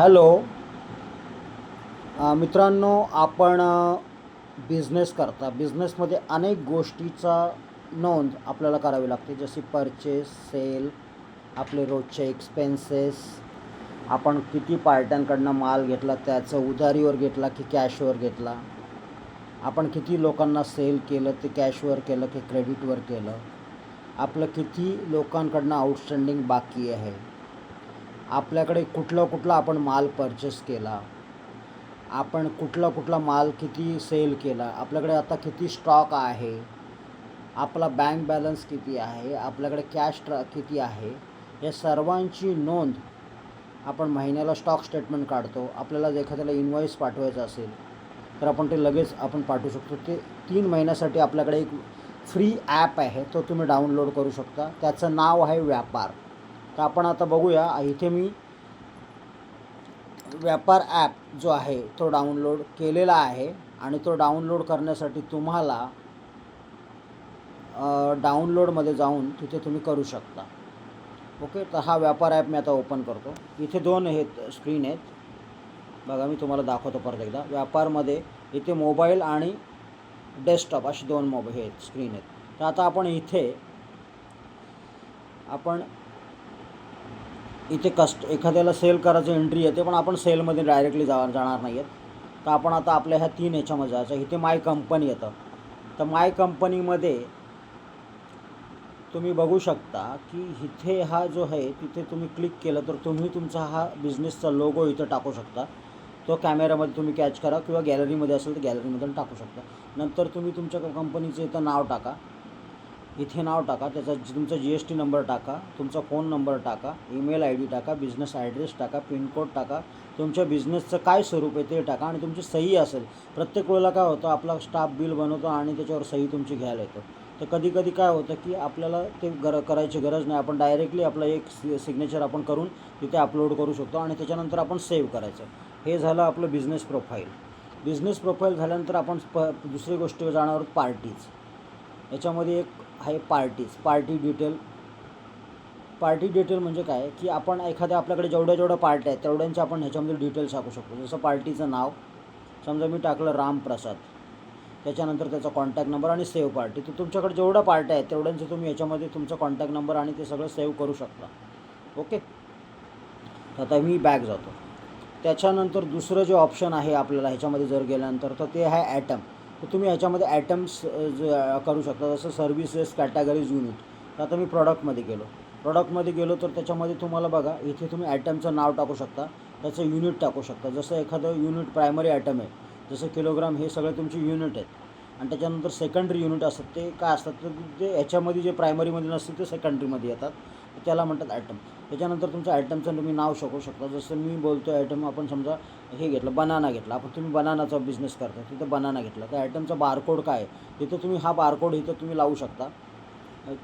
Hello. मित्रांनो आपण business करता. बिझनेसमध्ये अनेक गोष्टीचा नोंद आपल्याला करावी लागते. जशी परचेस सेल आपले रोजचे एक्सपेन्सेस आपण किती पार्ट्यांकडनं माल घेतला त्याचं उधारीवर घेतला की कॅशवर घेतला. आपण किती लोकांना सेल केलं ते कॅशवर केलं की क्रेडिटवर केलं. आपलं किती लोकांकडनं आउटस्टँडिंग बाकी आहे. आपल्याकडे कुठला कुठला आपण माल परचेस केला आपण कुठला कुठला माल किती सेल केला आपल्याकडे आता किती स्टॉक आहे आपला बँक बॅलन्स किती आहे आपल्याकडे कॅश ट्रा किती आहे या सर्वांची नोंद आपण महिन्याला स्टॉक स्टेटमेंट काढतो आपल्याला जर एखाद्याला इन्व्हॉइस पाठवायचं असेल तर आपण ते लगेच आपण पाठवू शकतो. ते तीन महिन्यासाठी आपल्याकडे एक फ्री ॲप आहे तो तुम्ही डाउनलोड करू शकता. त्याचं नाव आहे व्यापार. तर आपण आता बघूया. इथे मी व्यापार ॲप जो आहे तो डाउनलोड केलेला आहे आणि तो डाउनलोड करण्यासाठी तुम्हाला डाउनलोडमध्ये जाऊन तिथे तुम्ही करू शकता. ओके तर हा व्यापार ॲप मी आता ओपन करतो. इथे दोन आहेत स्क्रीन आहेत. बघा मी तुम्हाला दाखवतो परत एकदा. व्यापारमध्ये इथे मोबाईल आणि डेस्कटॉप असे दोन मोबाईल हे आहेत स्क्रीन आहेत. तर आता आपण इथे आपण इथे कस्ट एखाद्याला सेल करायचं एंट्री येते पण आपण सेलमध्ये डायरेक्टली जा जाणार नाही आहेत तर आपण आता आपल्या ह्या तीन ह्याच्यामध्ये जायचं इथे माय कंपनी येतं. तर माय कंपनीमध्ये तुम्ही बघू शकता की इथे हा जो आहे तिथे तुम्ही क्लिक केलं तर तुम्ही तुमचा हा बिझनेसचा लोगो इथं टाकू शकता. तो कॅमेऱ्यामध्ये तुम्ही कॅच करा किंवा गॅलरीमध्ये असेल तर गॅलरीमधून टाकू शकता. नंतर तुम्ही तुमच्या कंपनीचं इथं नाव टाका. इथे नाव टाका त्याचा तुमचा जी एस टी नंबर टाका तुमचा फोन नंबर टाका ईमेल आय डी टाका बिझनेस ॲड्रेस टाका पिनकोड टाका तुमच्या बिझनेसचं काय स्वरूप आहे ते टाका आणि तुमची सही असेल. प्रत्येक वेळेला काय होतं आपला स्टाफ बिल बनवतो आणि त्याच्यावर सही तुमची घ्यायला येतो. तर कधी कधी काय होतं की आपल्याला ते गर करायची गरज नाही. आपण डायरेक्टली आपलं एक सि सिग्नेचर आपण करून तिथे अपलोड करू शकतो आणि त्याच्यानंतर आपण सेव्ह करायचं. हे झालं आपलं बिझनेस प्रोफाईल बिझनेस प्रोफाईल झाल्यानंतर आपण प दुसरी गोष्ट जाणार आहोत पार्टीज याच्यामध्ये एक आहे parties. Party detail. Party detail म्हणजे काय? की आपण एखाद्या आपल्याकडे जेवढ्या जेवढ्या पार्ट्या आहेत तेवढ्यांचे आपण ह्याच्यामध्ये डिटेल्स टाकू शकतो. जसं पार्टीचं नाव. समजा मी टाकलं रामप्रसाद. त्याच्यानंतर त्याचा कॉन्टॅक्ट नंबर आणि सेव्ह पार्टी तर तुमच्याकडे जेवढ्या पार्ट्या आहेत तेवढ्यांचे तुम्ही याच्यामध्ये तुमचा कॉन्टॅक्ट नंबर आणि ते सगळं सेव्ह करू शकता. ओके? तर आता मी बॅग जातो. त्याच्यानंतर दुसरं जे ऑप्शन आहे आपल्याला ह्याच्यामध्ये जर गेल्यानंतर तर ते आहे ॲटम तर तुम्ही ह्याच्यामध्ये ॲटम्स जे करू शकता. जसं सर्व्हिसेस कॅटेगरीज युनिट तर आता मी प्रॉडक्टमध्ये गेलो. प्रॉडक्टमध्ये गेलो तर त्याच्यामध्ये तुम्हाला बघा इथे तुम्ही ॲटमचं नाव टाकू शकता. त्याचं युनिट टाकू शकता. जसं एखादं युनिट प्रायमरी ॲटम आहे. जसं किलोग्राम हे सगळे तुमचे युनिट आहेत. आणि त्याच्यानंतर सेकंडरी युनिट असतात. ते काय असतात? तर ते ह्याच्यामध्ये जे प्रायमरीमध्ये नसते ते सेकंडरीमध्ये येतात. त्याला म्हणतात ॲटम त्याच्यानंतर तुमचं ॲटमचं तुम्ही नाव शकू शकता. जसं मी बोलतो ॲटम आपण समजा हे घेतलं बनाना घेतला. आपण तुम्ही बनानाचा बिझनेस करता तिथं बनाना घेतला. त्या आयटमचा बारकोड काय? आहे तिथं तुम्ही हा बारकोड इथं तुम्ही लावू शकता.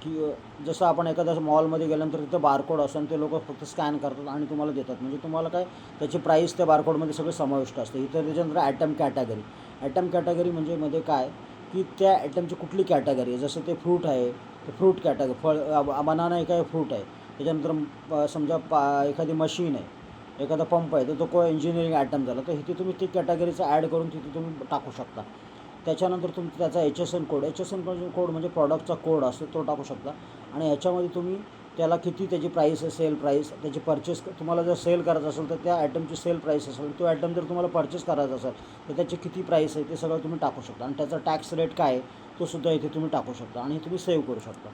की जसं आपण एखाद्या मॉलमध्ये गेल्यानंतर तिथं बारकोड असतं आणि ते लोक फक्त स्कॅन करतात आणि तुम्हाला देतात. म्हणजे तुम्हाला काय? त्याची प्राईस त्या बारकोडमध्ये सगळं समाविष्ट असते. इथं त्याच्यानंतर ॲटम कॅटेगरी ॲटम कॅटेगरी म्हणजे मध्ये काय? की त्या ॲटमची कुठली कॅटेगरी आहे? जसं ते फ्रूट आहे ते फ्रूट कॅटेगरी फळ बनाना एक आहे फ्रूट आहे? त्याच्यानंतर प- समजा पा एखादी मशीन आहे. एखादा पंप आहे तर तो को इंजिनिअरिंग ॲटम झाला तर इथे तुम्ही ती कॅटेगरीचं ॲड करून तिथे तुम्ही टाकू शकता. त्याच्यानंतर तुमचा त्याचा H S N code H S N code म्हणजे प्रॉडक्टचा कोड असतो तो टाकू शकता. आणि ह्याच्यामध्ये तुम्ही त्याला किती त्याची प्राईस आहे सेल प्राईस त्याची परचेस तुम्हाला जर सेल करायचं असेल तर त्या ॲटमची सेल प्राईस असेल तो ॲटम जर तुम्हाला परचेस करायचा असेल तर त्याची किती प्राईस आहे ते सगळं तुम्ही टाकू शकता. आणि त्याचा टॅक्स रेट काय आहे तो सुद्धा इथे तुम्ही टाकू शकता आणि तुम्ही सेव्ह करू शकता.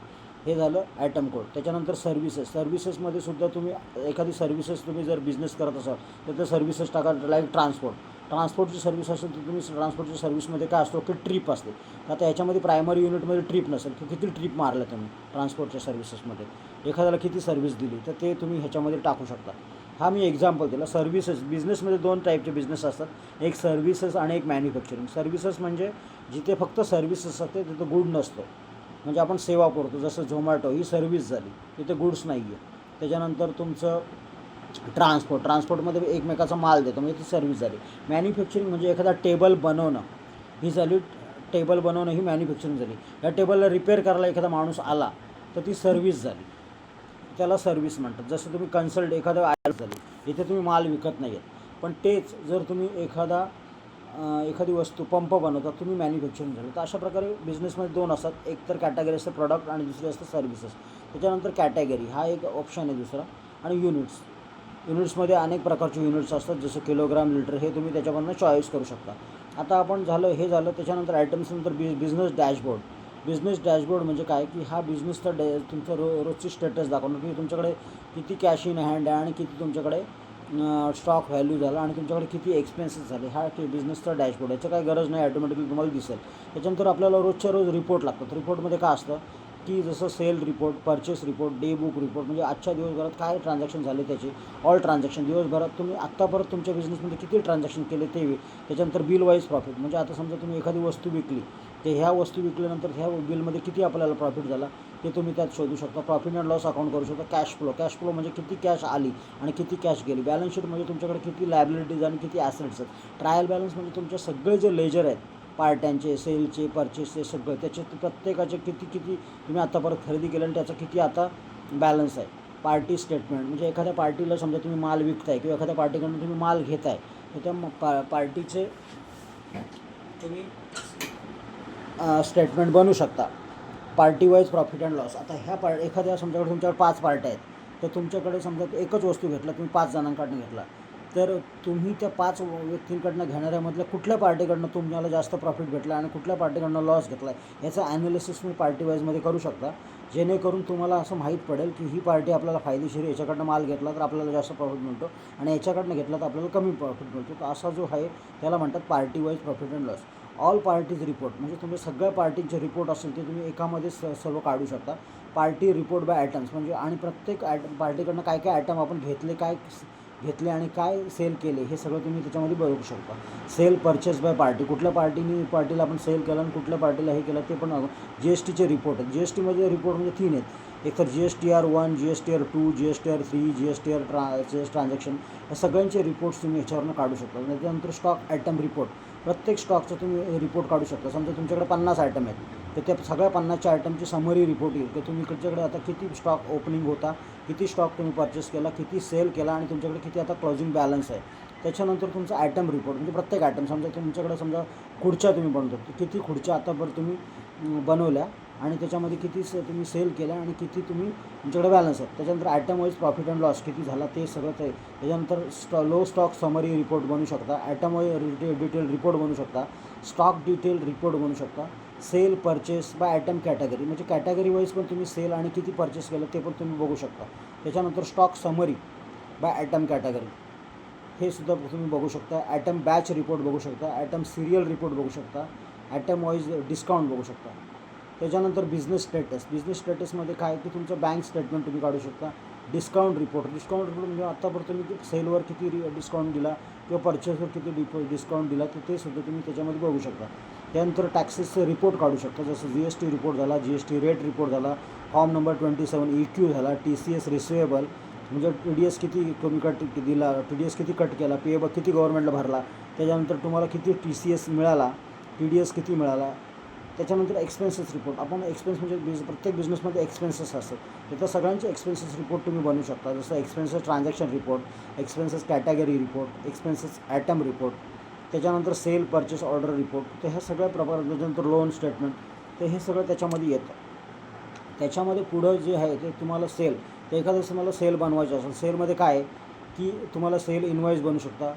हे झालं ॲटम कोड त्याच्यानंतर सर्व्हिसेस सर्व्हिसेसमध्ये सुद्धा तुम्ही एखादी सर्व्हिसेस तुम्ही जर बिझनेस करत असाल तर त्या सर्व्हिसेस टाका लाईक ट्रान्सपोर्ट ट्रान्सपोर्टची सर्व्हिस असेल तर तुम्ही ट्रान्सपोर्टच्या सर्व्हिसमध्ये काय असतो की ट्रिप असते. आता याच्यामध्ये प्रायमरी युनिटमध्ये ट्रिप नसेल की किती ट्रिप मारल्या तुम्ही ट्रान्सपोर्टच्या सर्व्हिसेसमध्ये एखाद्याला किती सर्व्हिस दिली तर ते तुम्ही ह्याच्यामध्ये टाकू शकता. हा मी एक्झाम्पल दिला. सर्व्हिसेस बिझनेसमध्ये दोन टाईपचे बिझनेस असतात. एक सर्व्हिसेस आणि एक मॅन्युफॅक्चरिंग सर्व्हिसेस म्हणजे जिथे फक्त सर्व्हिसेस असते तिथं गुड नसतो. म्हणजे आपण सेवा करतो. जसं झोमॅटो ही सर्व्हिस झाली. तिथे गुड्स नाही आहे त्याच्यानंतर तुमचं ट्रान्सपोर्ट ट्रान्सपोर्टमध्ये एकमेकाचा माल देतो. म्हणजे ती सर्व्हिस झाली. मॅन्युफॅक्चरिंग म्हणजे एखादा टेबल बनवणं. ही झाली टेबल बनवणं ही मॅन्युफॅक्चरिंग झाली. या टेबलला रिपेअर करायला एखादा माणूस आला तर ती सर्व्हिस झाली. त्याला सर्व्हिस म्हणतात. जसं तुम्ही कन्सल्ट एखादं आय झाली इथे तुम्ही माल विकत नाही आहेत पण तेच जर तुम्ही एखादा एखादी वस्तू पंप बनवता तुम्ही मॅन्युफॅक्चरिंग झालं. तर अशा प्रकारे बिझनेसमध्ये दोन असतात. एक तर कॅटेगरी असतं प्रॉडक्ट आणि दुसरी असतं सर्व्हिसेस त्याच्यानंतर कॅटेगरी हा एक ऑप्शन आहे दुसरा. आणि युनिट्स युनिट्समध्ये अनेक प्रकारचे युनिट्स असतात जसं किलोग्राम लिटर हे तुम्ही त्याच्यामधनं चॉईस करू शकता. आता आपण झालं हे झालं त्याच्यानंतर आयटम्स नंतर बि बिझनेस डॅशबोर्ड बिझनेस डॅशबोर्ड म्हणजे काय? की हा बिझनेसचा डॅ तुमचं रो रोजची स्टेटस दाखवणं. की तुमच्याकडे किती कॅश इन हँड आहे आणि किती तुमच्याकडे स्टॉक व्हॅल्यू झाला आणि तुमच्याकडे किती एक्सपेन्सेस झाले हा की बिझनेसचा डॅशबोर्ड याचं काय गरज नाही ॲटोमॅटिकली तुम्हाला दिसेल. त्याच्यानंतर आपल्याला रोजच्या रोज रिपोर्ट लागतात. रिपोर्टमध्ये काय असतं की जसं sale report purchase report day book report म्हणजे आजच्या दिवसभरात काय ट्रान्झॅक्शन झाले त्याचे? ऑल ट्रान्झॅक्शन दिवसभरात तुम्ही आत्तापर्यंत तुमच्या बिझनेसमध्ये किती ट्रान्झॅक्शन केले ते त्याच्यानंतर बिल वाईज प्रॉफिट म्हणजे आता समजा तुम्ही एखादी वस्तू विकली ते ह्या वस्तू विकल्यानंतर ह्या बिलमध्ये किती आपल्याला प्रॉफिट झाला? ते तुम्ही त्यात शोधू शकता. प्रॉफिट अँड लॉस अकाउंट करू शकता. कॅश फ्लो कॅश फ्लो म्हणजे किती कॅश आली आणि किती कॅश गेली. बॅलन्स शीट म्हणजे तुमच्याकडे किती लायबिलिटीज आणि किती ॲसेट्स आहेत. ट्रायल बॅलन्स म्हणजे तुमचे सगळे जे लेजर आहेत पार्ट्यांचे सेलचे परचेसचे सगळं त्याचे प्रत्येकाचे किती किती तुम्ही आत्तापर्यंत खरेदी केलं आणि त्याचा किती आता बॅलन्स आहे. पार्टी स्टेटमेंट म्हणजे एखाद्या पार्टीला समजा तुम्ही माल विकताय किंवा एखाद्या पार्टीकडून तुम्ही माल घेताय तर त्या पा पार्टीचे तुम्ही स्टेटमेंट बनवू शकता. Party wise profit and loss. आता ह्या पार्ट एखाद्या समजाकडे तुमच्याकडे पाच पार्ट्या आहेत. तर तुमच्याकडे समजा एकच वस्तू घेतला तुम्ही पाच जणांकडनं घेतला. तर तुम्ही त्या पाच व्यक्तींकडनं घेणाऱ्यामधल्या कुठल्या पार्टीकडनं तुम्हाला जास्त प्रॉफिट भेटला आणि कुठल्या पार्टीकडनं लॉस घेतला आहे याचं ॲनालिसिस तुम्ही पार्टी वाईजमध्ये करू शकता. जेणेकरून तुम्हाला असं माहीत पडेल की ही पार्टी आपल्याला फायदेशीर याच्याकडनं माल घेतला तर आपल्याला जास्त प्रॉफिट मिळतो आणि याच्याकडनं घेतला तर आपल्याला कमी प्रॉफिट मिळतो. तर असा जो आहे त्याला म्हणतात party wise profit and loss. All parties report म्हणजे तुम्ही सगळ्या पार्टींचे रिपोर्ट असेल ते तुम्ही एकामध्ये स सर्व काढू शकता. पार्टी रिपोर्ट बाय ॲटम्स म्हणजे आणि प्रत्येक ॲट पार्टीकडनं काय काय ॲटम आपण घेतले काय घेतले आणि काय सेल केले हे सगळं तुम्ही त्याच्यामध्ये बघू शकता. सेल परचेस बाय पार्टी कुठल्या पार्टीने पार्टीला आपण सेल केलं आणि कुठल्या पार्टीला हे केलं ते पण जी एस टीचे रिपोर्ट आहेत. जी एस टीमध्ये रिपोर्ट म्हणजे तीन आहेत. एक तर G S T R one G S T R two G S T R three G S T R ट्रा G S transaction या सगळ्यांचे रिपोर्ट्स तुम्ही ह्याच्यावरनं काढू शकता. त्याच्यानंतर स्टॉक ॲटम रिपोर्ट प्रत्येक स्टॉकचं तुम्ही रिपोर्ट काढू शकता. समजा तुमच्याकडे पन्नास आयटम आहेत तर त्या सगळ्या पन्नासच्या आयटमची समरी रिपोर्ट येईल. की तुम्ही तुमच्याकडे आता किती स्टॉक ओपनिंग होता किती स्टॉक तुम्ही परचेस केला किती सेल केला आणि तुमच्याकडे किती आता क्लोजिंग बॅलन्स आहे. त्याच्यानंतर तुमचा आयटम रिपोर्ट म्हणजे प्रत्येक आयटम समजा तुमच्याकडे समजा खुर्च्या तुम्ही बनवतो तर किती खुर्च्या आतापर्यंत तुम्ही बनवल्या आणि त्याच्यामध्ये किती से तुम्ही सेल केला आणि किती तुम्ही तुमच्याकडे बॅलन्स आहे. त्याच्यानंतर item wise profit and loss किती झाला ते सगळं ते त्याच्यानंतर स्टॉ लो स्टॉक समरी रिपोर्ट बनवू शकता. आयटम वाईज डिटेल रिपोर्ट बनवू शकता. स्टॉक डिटेल रिपोर्ट बनवू शकता. Sale purchase by item category म्हणजे कॅटेगरी वाईज पण तुम्ही सेल आणि किती परचेस केलं ते पण तुम्ही बघू शकता. त्याच्यानंतर stock summary by item category हे सुद्धा तुम्ही बघू शकता. ॲटम बॅच रिपोर्ट बघू शकता. ॲटम सिरियल रिपोर्ट बघू शकता. ॲटम वाईज डिस्काउंट बघू शकता. त्याच्यानंतर बिझनेस स्टेटस बिझनेस स्टेटसमध्ये काय की तुमचं बँक स्टेटमेंट तुम्ही काढू शकता. डिस्काउंट रिपोर्ट डिस्काउंट रिपोर्ट म्हणजे आत्तापर्यंत तुम्ही सेलवर किती रि डिस्काउंट दिला किंवा परचेसवर किती डिपो डिस्काउंट दिला तर ते सुद्धा तुम्ही त्याच्यामध्ये बघू शकता. त्यानंतर टॅक्सेसचं रिपोर्ट काढू शकता. जसं जी एस टी रिपोर्ट झाला G S T rate report झाला form number twenty seven E Q झाला टी सी एस रिसिवेबल म्हणजे टी डी एस किती कमी कट दिला टी डी एस किती कट केला पी एब किती गव्हर्नमेंटला भरला त्याच्यानंतर तुम्हाला किती टी सी एस मिळाला टी डी एस किती मिळाला त्याच्यानंतर एक्सपेन्सेस रिपोर्ट आपण एक्सपेन्स म्हणजे बिझ प्रत्येक बिझनेसमध्ये एक्सपेन्सेस असतात. तर त्या सगळ्यांचे एक्सपेन्सेस रिपोर्ट तुम्ही बनवू शकता. जसं expenses transaction report expenses category report expenses item report त्याच्यानंतर सेल परचेस ऑर्डर रिपोर्ट तर ह्या सगळ्या प्रकार त्याच्यानंतर लोन स्टेटमेंट तर हे सगळं त्याच्यामध्ये येतं. त्याच्यामध्ये पुढं जे आहे ते तुम्हाला सेल तर एखाद्या वेळेस तुम्हाला सेल बनवायचं असेल सेलमध्ये काय आहे? की तुम्हाला सेल इन्व्हॉइस बनू शकता.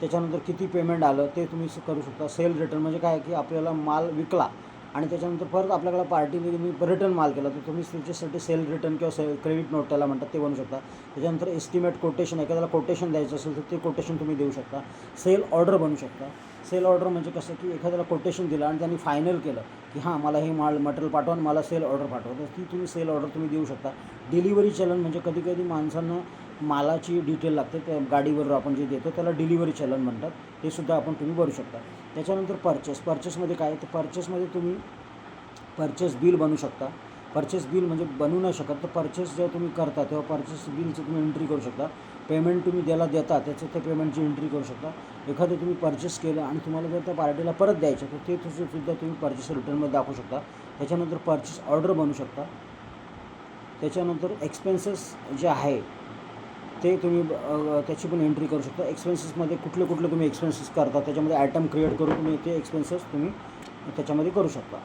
त्याच्यानंतर किती पेमेंट आलं ते तुम्ही करू शकता. सेल रिटर्न म्हणजे काय की आपल्याला माल विकला. आणि त्याच्यानंतर परत आपल्याकडे पार्टीमध्ये तुम्ही रिटर्न माल केला तर तुम्ही त्याच्यासाठी सेल रिटर्न किंवा सेल क्रेडिट नोट त्याला म्हणतात ते बनवू शकता. त्याच्यानंतर एस्टिमेट कोटेशन एखाद्याला कोटेशन द्यायचं असेल तर ते कोटेशन तुम्ही देऊ शकता. सेल ऑर्डर बनवू शकता. सेल ऑर्डर म्हणजे कसं की एखाद्याला कोटेशन दिलं आणि त्यांनी फायनल केलं की हां मला हे माल मटेरियल पाठवा आणि मला सेल ऑर्डर पाठवा. तर ती तुम्ही सेल ऑर्डर तुम्ही देऊ शकता. डिलिव्हरी चलन म्हणजे कधी कधी माणसांना मालाची डिटेल लागते त्या गाडीवर आपण जे देतो त्याला डिलिव्हरी चलन म्हणतात. ते सुद्धा आपण तुम्ही भरू शकता. त्याच्यानंतर परचेस परचेसमध्ये काय? तर परचेसमध्ये तुम्ही परचेस बिल बनवू शकता. परचेस बिल म्हणजे बनवू नाही शकत. तर परचेस जेव्हा तुम्ही करता तेव्हा परचेस बिलचं तुम्ही एंट्री करू शकता. पेमेंट तुम्ही ज्याला देता त्याचं ते पेमेंटची एंट्री करू शकता. एखादं तुम्ही परचेस केलं आणि तुम्हाला जर त्या पार्टीला परत द्यायचं तर ते तुझं सुद्धा तुम्ही परचेस रिटर्नमध्ये दाखवू शकता. त्याच्यानंतर परचेस ऑर्डर बनवू शकता. त्याच्यानंतर एक्सपेन्सेस जे आहे ते तुम्ही त्याची पण एंट्री करू शकता. एक्सपेन्सेसमध्ये कुठले कुठले तुम्ही एक्सपेन्सेस करता त्याच्यामध्ये आयटम क्रिएट करून तुम्ही ते एक्सपेन्सेस तुम्ही त्याच्यामध्ये करू शकता.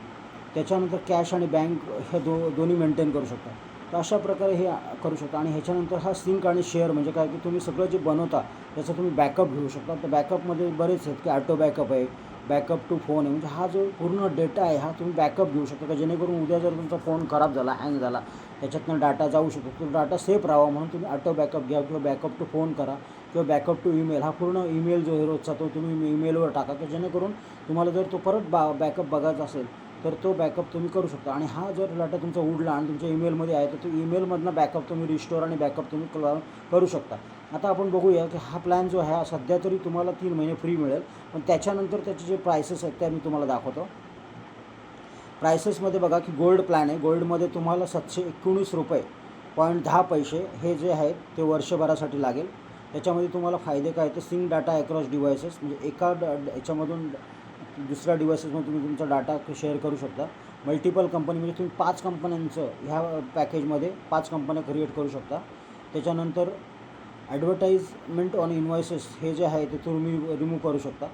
त्याच्यानंतर कॅश आणि बँक हे दो दोन्ही मेंटेन करू शकता. तर अशा प्रकारे हे करू शकता. आणि ह्याच्यानंतर हा सिंक आणि शेअर म्हणजे काय की तुम्ही सगळं जे बनवता त्याचा तुम्ही बॅकअप घेऊ शकता. तर बॅकअपमध्ये बरेच आहेत की ॲटो बॅकअप आहे बॅकअप टू फोन आहे. म्हणजे हा जो पूर्ण डेटा आहे हा तुम्ही बॅकअप घेऊ शकता. का जेणेकरून उद्या जर तुमचा फोन खराब झाला हँग झाला त्याच्यातनं डाटा जाऊ शकतो. तो डाटा सेफ राहावा म्हणून तुम्ही ऑटो बॅकअप घ्या किंवा बॅकअप टू फोन करा किंवा बॅकअप टू ईमेल हा पूर्ण ईमेल जो आहे रोजचा तो तुम्ही ईमेलवर टाका. की जेणेकरून तुम्हाला जर तो परत बा बॅकअप बघायचा असेल तर तो बॅकअप तुम्ही करू शकता. आणि हा जर डाटा तुमचा उडला आणि तुमच्या ईमेलमध्ये आहे तर तो ईमेलमधनं बॅकअप तुम्ही रिस्टोर आणि बॅकअप तुम्ही करू शकता. आता आपण बघूया की हा प्लॅन जो आहे सध्या तरी तुम्हाला तीन महिने फ्री मिळेल. पण त्याच्यानंतर त्याचे जे प्रायसेस आहेत त्या मी तुम्हाला दाखवतो. प्रायसेसमध्ये बघा की गोल्ड प्लॅन आहे. गोल्डमध्ये तुम्हाला सातशे एकोणीस रुपये पॉईंट दहा पैसे हे जे आहेत ते वर्षभरासाठी लागेल. त्याच्यामध्ये तुम्हाला फायदे काय ते सिंग डाटा अक्रॉस डिव्हायसेस म्हणजे एका ड याच्यामधून दुसऱ्या डिव्हायसेसमध्ये तुम्ही तुमचा डाटा शेअर करू शकता. मल्टिपल कंपनी म्हणजे तुम्ही पाच कंपन्यांचं ह्या पॅकेजमध्ये पाच कंपन्या क्रिएट करू शकता. त्याच्यानंतर ॲडव्हर्टाईजमेंट ऑन इन्व्हॉइसेस हे जे आहे ते तुम्ही रिमूव्ह करू शकता.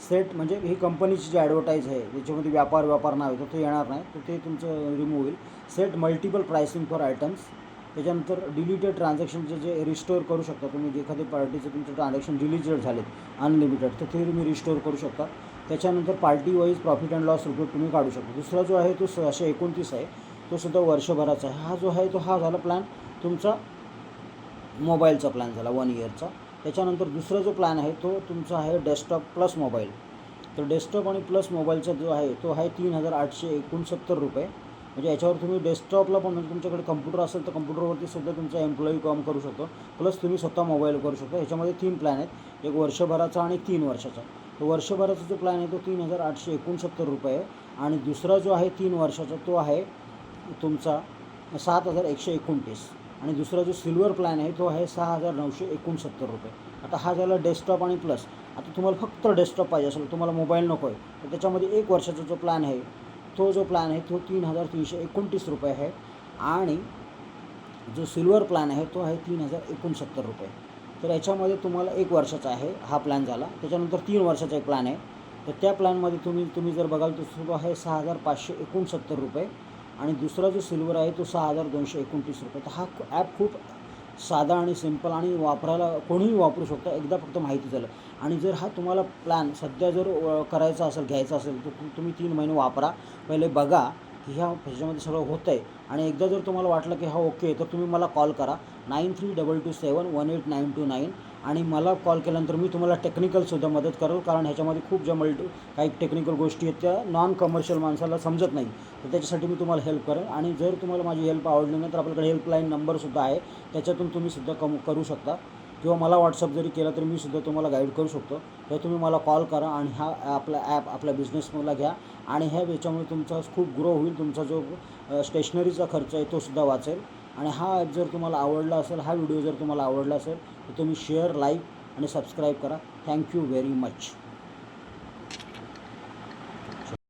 सेट म्हणजे ही कंपनीची जी ॲडव्हर्टाईज आहे ज्याच्यामध्ये व्यापार व्यापार नाव आहे तर ते येणार नाही तर ते तुमचं रिमूव्ह होईल. Set multiple pricing for items त्याच्यानंतर डिलिटेड ट्रान्झॅक्शनचे जे रिस्टोअर करू शकता तुम्ही जे एखाद्या पार्टीचं तुमचं ट्रान्झॅक्शन डिलिटेड झालेत अनलिमिटेड तर ते तुम्ही रिस्टोअर करू शकता. त्याच्यानंतर party wise profit and loss report तुम्ही काढू शकता. दुसरा जो आहे तो सहाशे एकोणतीस आहे तो सुद्धा वर्षभराचा आहे. हा जो आहे तो हा झाला प्लॅन तुमचा मोबाईलचा प्लॅन झाला वन इयरचा त्याच्यानंतर दुसरा जो प्लॅन आहे तो तुमचा आहे डेस्कटॉप प्लस मोबाईल तर डेस्कटॉप आणि प्लस मोबाईलचा जो आहे तो आहे तीन हजार आठशे एकोणसत्तर रुपये. म्हणजे याच्यावर तुम्ही डेस्कटॉपला पण म्हणजे तुमच्याकडे कम्प्युटर असेल तर कम्प्युटरवरती सुद्धा तुमचा एम्प्लॉई काम करू शकतो. प्लस तुम्ही स्वतः मोबाईल करू शकता. ह्याच्यामध्ये तीन प्लॅन आहेत. एक वर्षभराचा आणि तीन वर्षाचा. तर वर्षभराचा जो प्लॅन आहे तो तीन हजार आठशे एकोणसत्तर रुपये. आहे आणि दुसरा जो आहे तीन वर्षाचा तो आहे तुमचा सात हजार एकशे एकोणतीस. आणि दुसरा जो सिल्वर प्लॅन आहे तो आहे सहा हजार नऊशे एकोणसत्तर रुपये. आता हा झाला डेस्कटॉप आणि प्लस. आता तुम्हाला फक्त डेस्कटॉप पाहिजे असेल तुम्हाला मोबाईल नको आहे तर त्याच्यामध्ये एक वर्षाचा जो प्लॅन आहे तो जो प्लॅन आहे तो तीन हजार तीनशे एकोणतीस रुपये आहे. आणि जो सिल्वर प्लॅन आहे तो आहे तीन हजार एकोणसत्तर रुपये. तर याच्यामध्ये तुम्हाला एक वर्षाचा आहे हा प्लॅन झाला. त्याच्यानंतर तीन वर्षाचा एक प्लॅन आहे. तर त्या प्लॅनमध्ये तुम्ही तुम्ही जर बघाल तर तो आहे सहा हजार पाचशे एकोणसत्तर रुपये. आणि दुसरा जो सिल्वर आहे तो सहा हजार दोनशे एकोणतीस रुपये. तर हा ॲप खूप साधा आणि सिंपल आणि वापरायला कोणीही वापरू शकता. एकदा फक्त माहिती झालं. आणि जर हा तुम्हाला प्लॅन सध्या जर करायचा असेल घ्यायचा असेल तर तुम्ही तीन महिने वापरा. पहिले बघा की ह्या ह्याच्यामध्ये सगळं होतं आहे आणि एकदा जर तुम्हाला वाटलं की हा ओके तर तुम्ही मला कॉल करा. Nine three double two seven one eight nine two nine. आणि मला कॉल केल्यानंतर मी तुम्हाला टेक्निकलसुद्धा मदत करेल कारण ह्याच्यामध्ये खूप ज्या मल्टी काही टेक्निकल गोष्टी आहेत त्या नॉन कमर्शियल माणसाला समजत नाही. तर त्याच्यासाठी मी तुम्हाला हेल्प करेन आणि जर तुम्हाला माझी हेल्प आवडली नाही तर आपल्याकडे हेल्पलाईन नंबरसुद्धा आहे. त्याच्यातून तुम्ही सुद्धा कम करू शकता. किंवा मला व्हॉट्सअप जरी केला तरी मी सुद्धा तुम्हाला गाईड करू शकतो. तर तुम्ही मला कॉल करा आणि हा आपला ॲप आपल्या बिझनेसमधला घ्या. आणि ह्या याच्यामुळे तुमचा खूप ग्रो होईल. तुमचा जो स्टेशनरीचा खर्च आहे तो सुद्धा वाचेल. आणि हा ॲप जर तुम्हाला आवडला असेल हा व्हिडिओ जर तुम्हाला आवडला असेल तर तुम्ही शेअर लाईक आणि सबस्क्राईब करा. Thank you very much